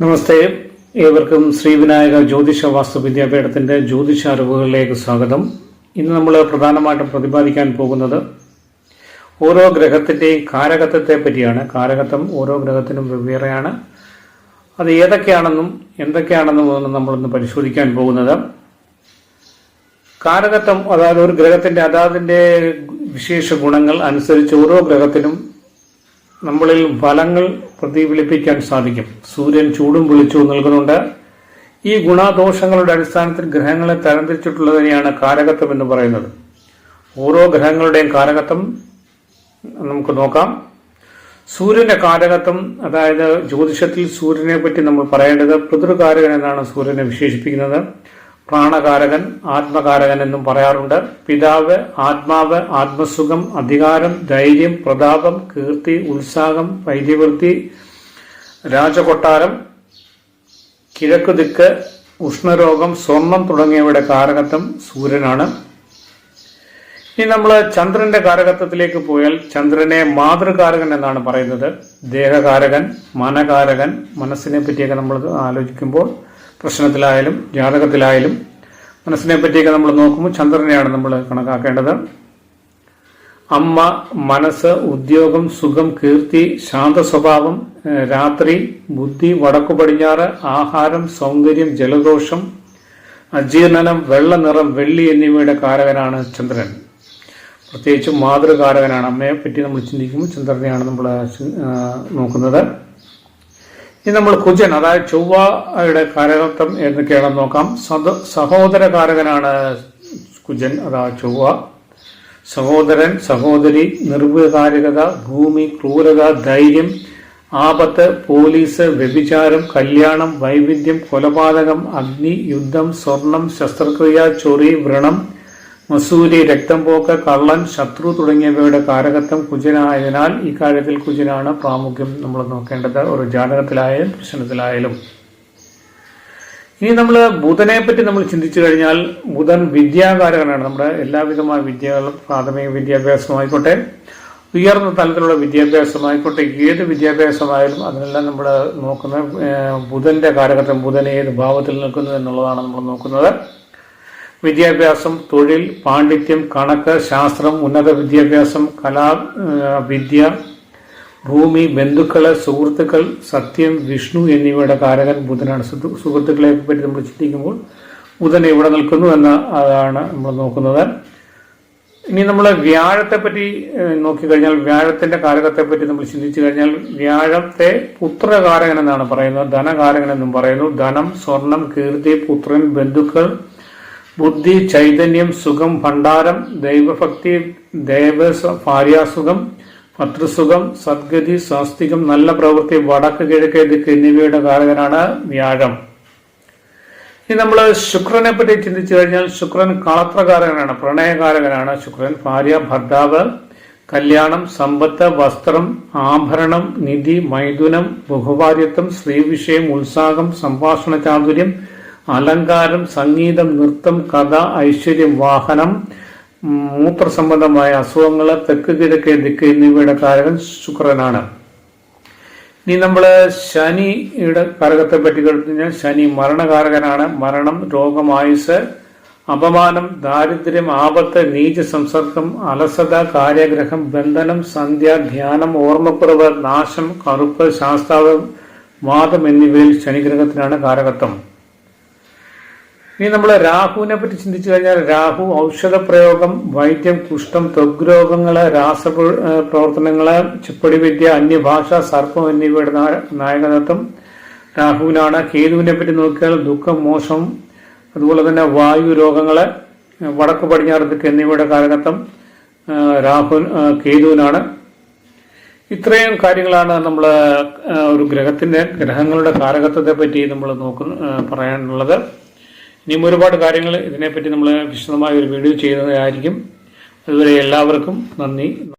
നമസ്തേ. ഏവർക്കും ശ്രീവിനായക ജ്യോതിഷ വാസ്തു വിദ്യാപീഠത്തിന്റെ ജ്യോതിഷ അറിവുകളിലേക്ക് സ്വാഗതം. ഇന്ന് നമ്മൾ പ്രധാനമായിട്ടും പ്രതിപാദിക്കാൻ പോകുന്നത് ഓരോ ഗ്രഹത്തിന്റെയും കാരകത്വത്തെ പറ്റിയാണ്. കാരകത്വം ഓരോ ഗ്രഹത്തിനും വെവ്വേറെയാണ്. അത് ഏതൊക്കെയാണെന്നും എന്തൊക്കെയാണെന്നും നമ്മളിന്ന് പരിശോധിക്കാൻ പോകുന്നത്. കാരകത്വം അതായത് ഒരു ഗ്രഹത്തിന്റെ അതാതിന്റെ വിശേഷ ഗുണങ്ങൾ അനുസരിച്ച് ഓരോ ഗ്രഹത്തിനും നമ്മളിൽ ഫലങ്ങൾ പ്രതിഫലിപ്പിക്കാൻ സാധിക്കും. സൂര്യൻ ചൂടും വിളിച്ചും നൽകുന്നുണ്ട്. ഈ ഗുണദോഷങ്ങളുടെ അടിസ്ഥാനത്തിൽ ഗ്രഹങ്ങളെ തരംതിരിച്ചിട്ടുള്ളതിനെയാണ് കാരകത്വം എന്ന് പറയുന്നത്. ഓരോ ഗ്രഹങ്ങളുടെയും കാരകത്വം നമുക്ക് നോക്കാം. സൂര്യന്റെ കാരകത്വം അതായത് ജ്യോതിഷത്തിൽ സൂര്യനെ പറ്റി നമ്മൾ പറയേണ്ടത് പിതൃകാരകൻ എന്നാണ് സൂര്യനെ വിശേഷിപ്പിക്കുന്നത്. പ്രാണകാരകൻ ആത്മകാരകൻ എന്നും പറയാറുണ്ട്. പിതാവ് ആത്മാവ് ആത്മസുഖം അധികാരം ധൈര്യം പ്രതാപം കീർത്തി ഉത്സാഹം വൈദ്യവൃത്തി രാജകൊട്ടാരം കിഴക്ക് ദിക്ക് ഉഷ്ണരോഗം സ്വർണം തുടങ്ങിയവയുടെ കാരകത്വം സൂര്യനാണ്. ഇനി നമ്മൾ ചന്ദ്രന്റെ കാരകത്വത്തിലേക്ക് പോയാൽ ചന്ദ്രനെ മാതൃകാരകൻ എന്നാണ് പറയുന്നത്. ദേഹകാരകൻ മനകാരകൻ മനസ്സിനെ പറ്റിയൊക്കെ നമ്മൾ ആലോചിക്കുമ്പോൾ പ്രശ്നത്തിലായാലും ജാതകത്തിലായാലും മനസ്സിനെ പറ്റിയൊക്കെ നമ്മൾ നോക്കുമ്പോൾ ചന്ദ്രനെയാണ് നമ്മൾ കണക്കാക്കേണ്ടത്. അമ്മ മനസ്സ് ഉദ്യോഗം സുഖം കീർത്തി ശാന്ത സ്വഭാവം രാത്രി ബുദ്ധി വടക്കു പടിഞ്ഞാറ് ആഹാരം സൗന്ദര്യം ജലദോഷം അജീർണനം വെള്ളനിറം വെള്ളി എന്നിവയുടെ കാരകനാണ് ചന്ദ്രൻ. പ്രത്യേകിച്ചും മാതൃകാരകനാണ്. അമ്മയെ പറ്റി നമ്മൾ ചിന്തിക്കുമ്പോൾ ചന്ദ്രനെയാണ് നമ്മൾ നോക്കുന്നത്. ഇനി നമ്മൾ കുജൻ അതായത് ചൊവ്വയുടെ കാരകത്വം എന്നൊക്കെയാണെന്ന് നോക്കാം. സദ സഹോദര കാരകനാണ് കുജൻ അതായത് ചൊവ്വ. സഹോദരൻ സഹോദരി നിർവികാരികത ഭൂമി ക്രൂരത ധൈര്യം ആപത്ത് പോലീസ് വ്യഭിചാരം കല്യാണം വൈവിധ്യം കൊലപാതകം അഗ്നി യുദ്ധം സ്വർണം ശസ്ത്രക്രിയ ചൊറി വ്രണം മസൂരി രക്തം പോക്ക് കള്ളൻ ശത്രു തുടങ്ങിയവയുടെ കാരകത്വം കുജനായതിനാൽ ഇക്കാര്യത്തിൽ കാര്യത്തിൽ കുജനാണ് പ്രാമുഖ്യം നമ്മൾ നോക്കേണ്ടത്. ഒരു ജാതകത്തിലായാലും പ്രശ്നത്തിലായാലും. ഇനി നമ്മൾ ബുധനെ പറ്റി നമ്മൾ ചിന്തിച്ചു കഴിഞ്ഞാൽ ബുധൻ വിദ്യാകാരകനാണ്. നമ്മുടെ എല്ലാവിധമായ വിദ്യകളും പ്രാഥമിക വിദ്യാഭ്യാസമായിക്കോട്ടെ ഉയർന്ന തലത്തിലുള്ള വിദ്യാഭ്യാസമായിക്കോട്ടെ ഏത് വിദ്യാഭ്യാസമായാലും അതിനെല്ലാം നമ്മൾ നോക്കുന്ന ബുധന്റെ കാരകത്വം ബുധൻ ഏത് ഭാവത്തിൽ നിൽക്കുന്നു എന്നുള്ളതാണ് നമ്മൾ നോക്കുന്നത്. വിദ്യാഭ്യാസം തൊഴിൽ പാണ്ഡിത്യം കണക്ക് ശാസ്ത്രം ഉന്നത വിദ്യാഭ്യാസം കലാ വിദ്യ ഭൂമി ബന്ധുക്കൾ സുഹൃത്തുക്കൾ സത്യം വിഷ്ണു എന്നിവയുടെ കാരകൻ ബുധനാണ്. സുഹൃ- സുഹൃത്തുക്കളെ പറ്റി നമ്മൾ ചിന്തിക്കുമ്പോൾ ബുധൻ എവിടെ നിൽക്കുന്നു എന്ന് അതാണ് നമ്മൾ നോക്കുന്നത്. ഇനി നമ്മൾ വ്യാഴത്തെ പറ്റി നോക്കിക്കഴിഞ്ഞാൽ വ്യാഴത്തിന്റെ കാരകത്തെ പറ്റി നമ്മൾ ചിന്തിച്ചു കഴിഞ്ഞാൽ വ്യാഴത്തെ പുത്രകാരകൻ എന്നാണ് പറയുന്നത് ധനകാരകൻ എന്നും പറയുന്നു. ധനം സ്വർണം കീർത്തി പുത്രൻ ബന്ധുക്കൾ ബുദ്ധി ചൈതന്യം സുഖം ഭണ്ഡാരം ദൈവഭക്തി ദേവ ഭാര്യാസുഖം ഭർത്തൃസുഖം സദ്ഗതി സ്വാസ്തികം നല്ല പ്രവൃത്തി വടക്ക് കിഴക്ക് ദിക്ക് എന്നിവയുടെ കാരകനാണ് വ്യാഴം. ഇനി നമ്മൾ ശുക്രനെ പറ്റി ചിന്തിച്ചു കഴിഞ്ഞാൽ ശുക്രൻ കളത്രകാരകനാണ് പ്രണയകാരകനാണ്. ശുക്രൻ ഭാര്യ ഭർത്താവ് കല്യാണം സമ്പത്ത് വസ്ത്രം ആഭരണം നിധി മൈഥുനം ബഹുഭാര്യത്വം സ്ത്രീവിഷയം ഉത്സാഹം സംഭാഷണ ചാതുര്യം അലങ്കാരം സംഗീതം നൃത്തം കഥ ഐശ്വര്യം വാഹനം മൂത്രസംബന്ധമായ അസുഖങ്ങൾ തെക്ക് കിഴക്കേ ദിക്ക് എന്നിവയുടെ കാരകൻ ശുക്രനാണ്. ഇനി നമ്മൾ ശനിയുടെ കാരകത്തെ പറ്റി കഴിഞ്ഞാൽ ശനി മരണകാരകനാണ്. മരണം രോഗം ആയുസ് അപമാനം ദാരിദ്ര്യം ആപത്ത് നീച സംസർഗം അലസത കാര്യഗ്രഹം ബന്ധനം സന്ധ്യ ധ്യാനം ഓർമ്മക്കുറവ് നാശം കറുപ്പ് ശാസ്താവ് വാദം എന്നിവയിൽ ശനിഗ്രഹത്തിനാണ് കാരകത്വം. ഇനി നമ്മൾ രാഹുവിനെ പറ്റി ചിന്തിച്ചു കഴിഞ്ഞാൽ രാഹു ഔഷധ പ്രയോഗം വൈദ്യം കുഷ്ഠം ത്വഗ് രോഗങ്ങൾ രാസ പ്രവർത്തനങ്ങൾ ചുപ്പടി വിദ്യ അന്യഭാഷ സർപ്പം എന്നിവയുടെ നായകനത്വം രാഹുവിനാണ്. കേതുവിനെ പറ്റി നോക്കിയാൽ ദുഃഖം മോശം അതുപോലെ തന്നെ വായു രോഗങ്ങൾ വടക്ക് പടിഞ്ഞാറ് ദിക്ക് എന്നിവയുടെ കാരകത്വം രാഹു കേതുവിനാണ്. ഇത്രയും കാര്യങ്ങളാണ് നമ്മൾ ഒരു ഗ്രഹത്തിന്റെ ഗ്രഹങ്ങളുടെ കാരകത്വത്തെ പറ്റി നമ്മൾ നോക്കുന്ന പറയാനുള്ളത്. ഇനിയും ഒരുപാട് കാര്യങ്ങൾ ഇതിനെപ്പറ്റി നമ്മൾ വിശദമായ ഒരു വീഡിയോ ചെയ്യുന്നതായിരിക്കും. അതുവരെ എല്ലാവർക്കും നന്ദി.